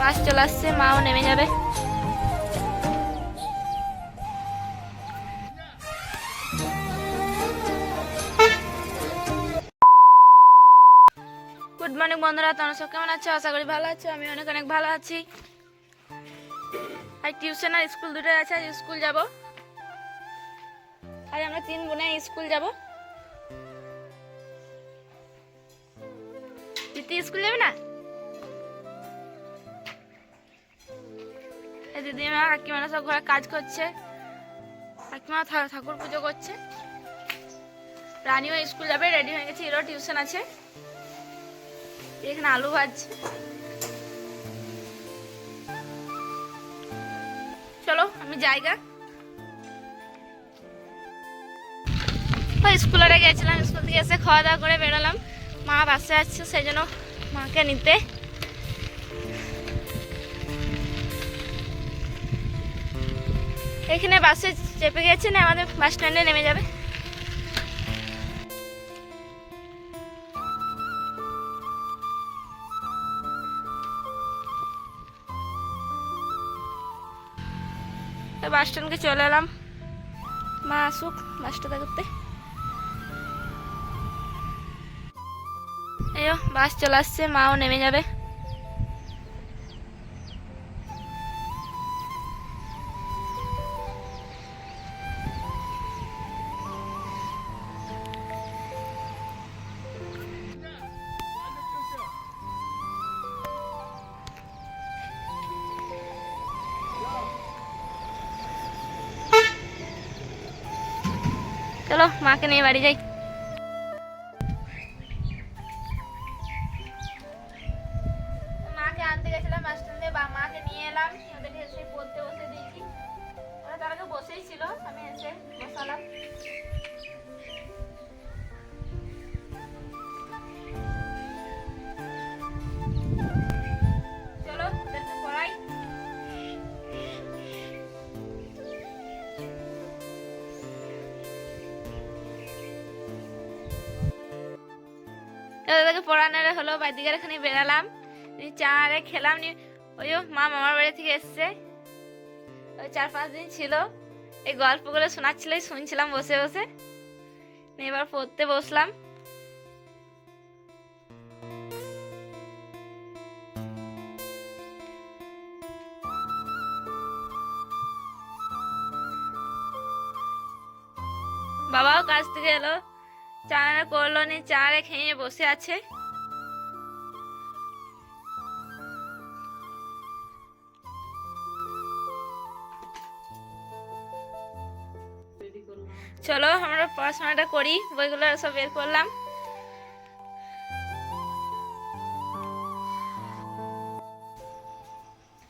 বাস চলে আসছে, মাও নেমে যাবে। গুড মর্নিং বন্ধুরা, তোমরা সব কেমন আছো? আশা করি ভালো আছো, আমি অনেক অনেক ভালো আছি। আর টিউশন আর স্কুল দুটোই আছে, আজ স্কুল যাব। আজ আমরা তিন বোনে স্কুল যাব। দিদি স্কুল যাবে না? দিদিমা কাকিমারা সব ঘরে কাজ করছে। কাকিমা ঠাকুর পুজো করছে। রানীও স্কুল যাবে, রেডি হয়ে গেছে, এরও টিউশন আছে। এখানে আলু ভাজছে। চলো, আমি জায়গা। স্কুলে গেছিলাম, স্কুল থেকে এসে খাওয়া দাওয়া করে বেরোলাম। মা বাসে আসছে, সেই জন্য মাকে নিতে। এখানে বাসে চেপে গেছে না আমাদের বাস স্ট্যান্ডে নেমে যাবে। বাস স্ট্যান্ডকে চলে এলাম। মা আসুক বাসটা করতে এই বাস চলে আসছে, মাও নেমে যাবে। চলো, মাকে নিয়ে বাড়ি যাই। মাকে আনতে গেছিলাম বাস স্ট্যান্ডে বা মাকে নিয়ে এলাম। ওদের এসে পড়তে বসে দিয়েছি ওরা তার আগে বসেই ছিল, আমি এসে ওদেরকে পড়ানোর হলো বাইদিকের এখানে বেরালাম নিয়ে চা আরে খেলাম নি ওই মা মামার বাড়ি থেকে এসছে। ওই চার পাঁচ দিন ছিল। এই গল্পগুলো শোনাচ্ছিলই শুনছিলাম বসে বসে। এবার পড়তে বসলাম। বাবাও কাজ থেকে এলো। চা রান্না করল নি চা রে খেয়ে বসে আছে। চলো আমরা পড়াশোনাটা করি, বইগুলো সব বের করলাম।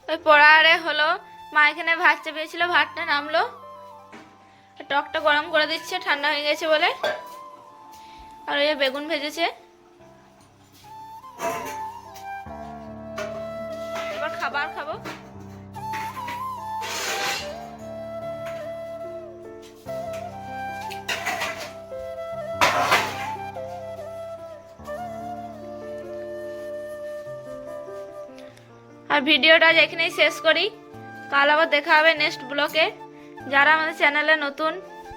ওই পড়ারে হলো, মা এখানে ভাত চেপেছিল, ভাতটা নামলো। টকটা গরম করে দিচ্ছে, ঠান্ডা হয়ে গেছে বলে। আর ওই বেগুন ভেজেছে। এবার খাবার খাব। আর ভিডিওটা এখানেই শেষ করি। কাল আবার দেখা হবে নেক্সট ব্লকে যারা আমাদের চ্যানেলে নতুন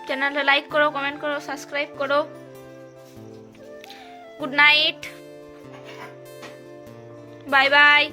চ্যানেলটা লাইক করো কমেন্ট করো সাবস্ক্রাইব করো। Good night bye bye